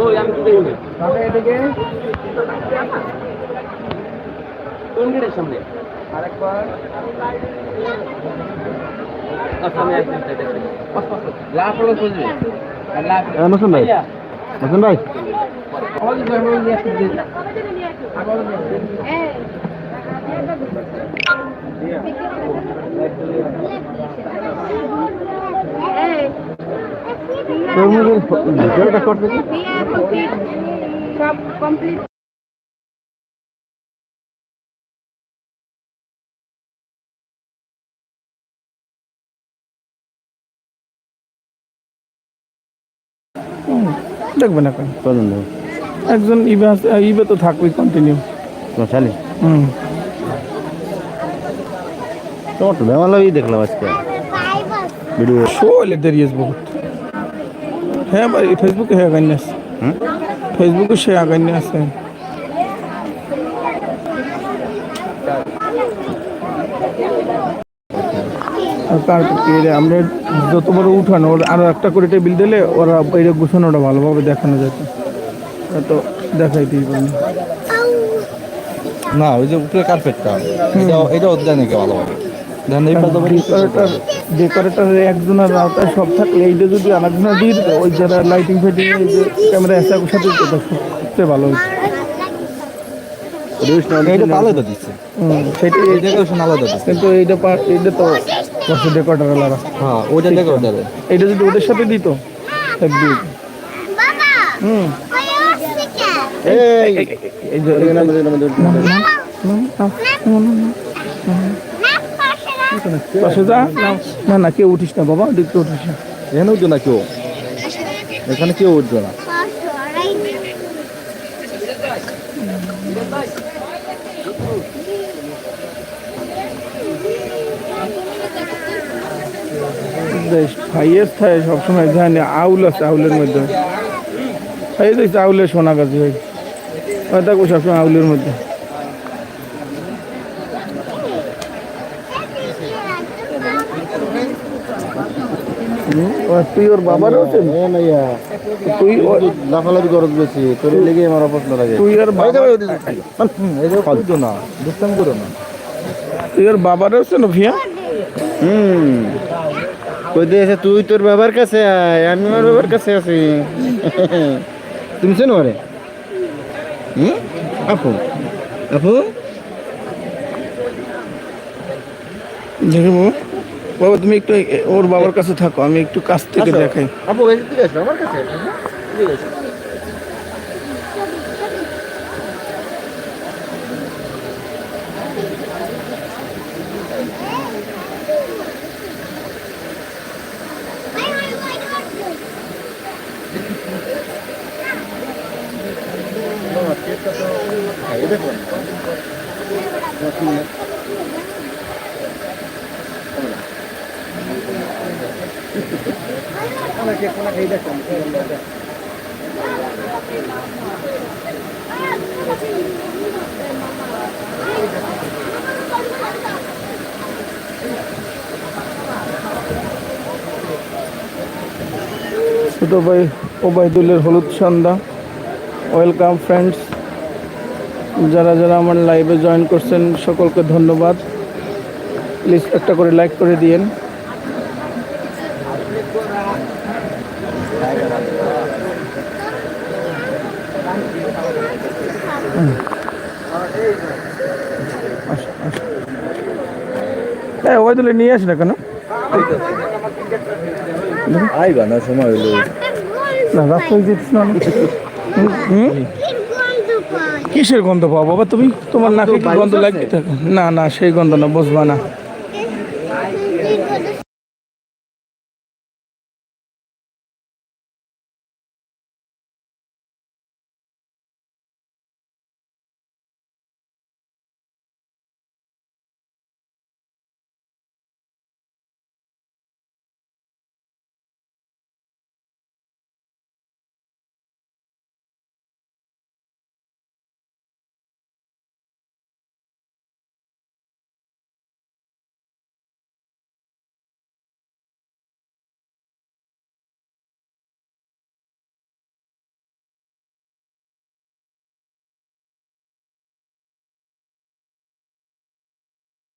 ওই আমি তো দেখি কাকা এদিকে। কোন গেটের সামনে? আরেকবার। আচ্ছা দেখছি লাভ হলো আর লাভ মোসন ভাই। মোসন ভাই। আমাদের ব্যাপারে নিয়ে আসতে করতে সব কমপ্লিট দেখবে না কেন কজন একজন ইবে ইবে তো থাকবেই কন্টিনিউ শালি? হুম। তোমার তো বেমার দেখলাম আজকে। ভিডিও। শো হলে দেরি বহুত। হ্যাঁ ভাই ফেসবুকে হ্যাঁ গান্য আছে। ফেসবুকে সে আগান্য আছে। আর কার্পেট আমরা যত বড় উঠানো ওর আরও একটা করে টেবিল দিলে ওরা এটা গুছানোটা ভালোভাবে দেখানো যেত ওরা তো দেখাইতেই পারেনি না ওই যে উপরে কার্পেটটা এটা এটা ওদের জানে কি ভালো হবে ধান এই পাতা ডেকোরেটর ডেকোরেটর একজনের আওতায় সব থাকলে এইটা যদি আরেকজনের দিয়ে দিত ওই যারা লাইটিং ফাইটিং এই যে ক্যামেরা এসে সাথে যেত সবচেয়ে ভালো কিন্তু এইটা এইটা তো ডেকোরেটর হ্যাঁ ওইটা ডেকোরেটর এইটা যদি ওদের সাথে দিত হতো। হুম এই এই- পাশে যা না না কেউ উঠিস না বাবা দেখতে উঠিস না। এখানে উঠবে না কেউ? এখানে কেউ উঠবে না? হাইয়েস্ট সবসময় জানি আউল আছে আউলের মধ্যে। দেখছি আউলের সোনা গাছ ভাই ওই থাকব সবসময় আউলের মধ্যে। তুই ওর বাবার আছে তুই লাফালাফি করত বেশি তোর লেগে আমার অপছন্দ লাগে। তুই ওর বাবা না দুষ্টাম করো না। তুই ওর বাবার আছে না ভিয়া? হুম। কই দিয়েছে তুই তোর বাবার কাছে আয় আমি আমার বাবার কাছে আছি। তুমি চেনো আরে হুম? আপু? আপু? দেখব বাবা তুমি একটু ওর বাবার কাছে থাকো আমি একটু কাছ থেকে দেখাই। আপু দিকে আসো আমার কাছে ছোট ভাই ওবায়দুলের হলুদ সন্ধ্যা। ওয়েলকাম ফ্রেন্ডস যারা যারা আমার লাইভে জয়েন করছেন, সকলকে ধন্যবাদ। প্লিজ একটা করে লাইক করে দিয়েন। হ্যাঁ ওবায়দুলে নিয়ে আসি না কেন আইবা না সময় হলো না রাস্তায় যেতিস না? কিসের গন্ধ পাও বাবা তুমি তোমার নাকে কি গন্ধ লাগবে না না সেই গন্ধ না বসবা না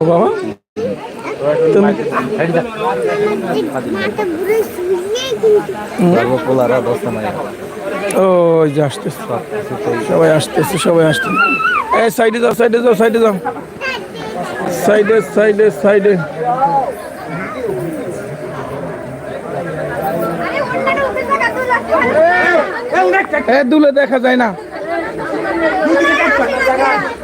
বাবা। তুমি সবাই আসতেছে সবাই আসতেছে। এই সাইডে যাও সাইডে যাও সাইডে যাও। সাইডে সাইডে সাইডে। এ, দুলে দেখা যায় না।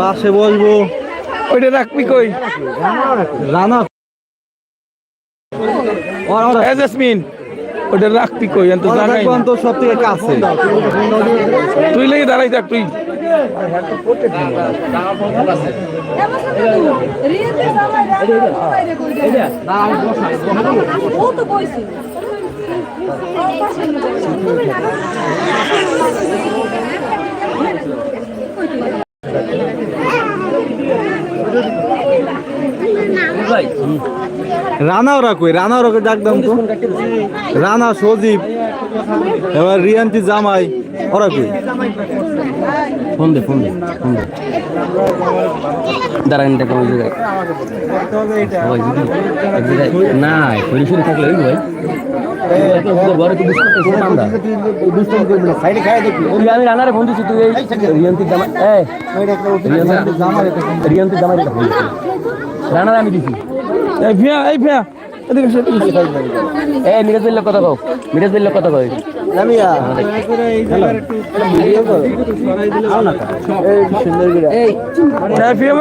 পাশে বসবো। ওইটা রাখবি কই? রানা। জেসমিন ওইটা রাখবি কই? তো জানাই তো সব থেকে কাছে। তুই লেগে দাঁড়াই থাক তুই। ও তো রানা ওরা কই? রানা ওরা কই ডাক দাম তো। রানা, সজীব, এবার রিয়ান্তি, জামাই, ওরা কই? ফোন দে ফোন দে দাঁড়ান না থাকলে ওই ভাই। আমি রানারে ফোন তুই এই জামা এই রিয়ান্তির জামা এটা ফোন রানারে আমি দিছি এই ভিয়া এই ভিয়া। এই মিরাজ কথা কও মিরাজ বিল্লা কথা কও মানে